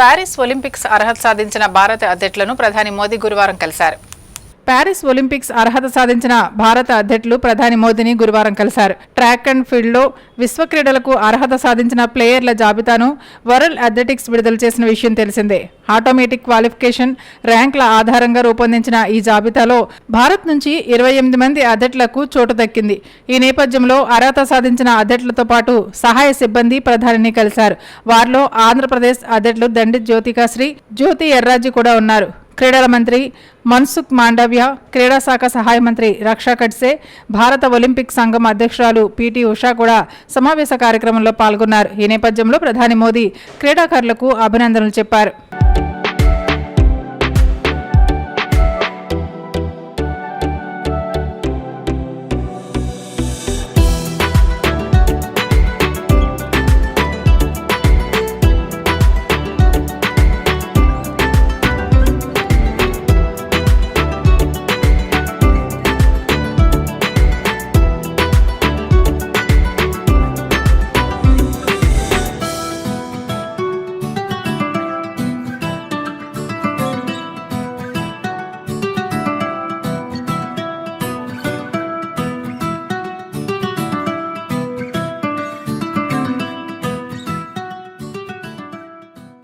Paris Olympics అర్హత సాధించిన భారత అథ్లెట్లను ప్రధాని మోదీ గురువారం కలిశారు. ప్యారిస్ ఒలింపిక్స్ అర్హత సాధించిన భారత అథ్లెట్లు ప్రధాని మోదీని గురువారం కలిశారు. ట్రాక్ అండ్ ఫీల్డ్లో విశ్వ క్రీడలకు అర్హత సాధించిన ప్లేయర్ల జాబితాను వరల్డ్ అథ్లెటిక్స్ విడుదల చేసిన విషయం తెలిసిందే. ఆటోమేటిక్ క్వాలిఫికేషన్ ర్యాంకుల ఆధారంగా రూపొందించిన ఈ జాబితాలో భారత్ నుంచి ఇరవై ఎనిమిది మంది అథ్లెట్లకు చోటు దక్కింది. ఈ నేపథ్యంలో అర్హత సాధించిన అథ్లెట్లతో పాటు సహాయ సిబ్బంది ప్రధానిని కలిశారు. వారిలో ఆంధ్రప్రదేశ్ అథ్లెట్లు దండి జ్యోతికాశ్రీ జ్యోతి ఎర్రాజీ కూడా ఉన్నారు. క్రీడల మంత్రి మన్సుఖ్ మాండవ్య క్రీడా శాఖ సహాయ మంత్రి రక్షా ఖడ్సే భారత ఒలింపిక్ సంఘం అధ్యక్షురాలు పిటి ఉషా కూడా సమావేశ కార్యక్రమంలో పాల్గొన్నారు. ఈ నేపథ్యంలో ప్రధాని మోదీ క్రీడాకారులకు అభినందనలు చెప్పారు.